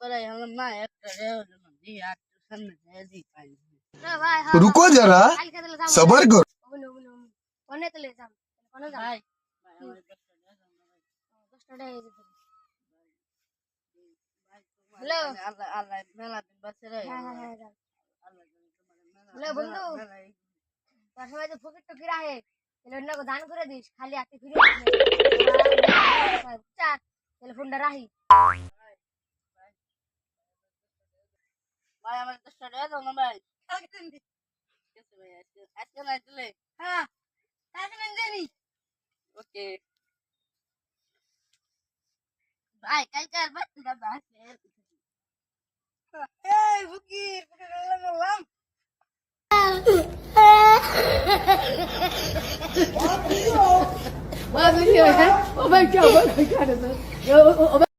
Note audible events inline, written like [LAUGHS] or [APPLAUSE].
করাই হলাম না একটা হলো না দি আর সামনে যায় দি পাই রুকো হ্যাঁ, যারা সবার কর হ্যাঁ, হ্যাঁ, বন্ধু। তার সময় তো ফকির টকির আহে। এলো করে দিস খালি হাতে ফিরে [LAUGHS] ফোনটা রাহি। ভাই আমার দশটা টাকা দাও না ভাই। আজকে না দিলে। হ্যাঁ ওকে। ভাই, কালকে আর বাচ্চাটা বাসে এই ফকির ফকির বললাম। ও ভাই ও ভাই ও ভাই ও ভাই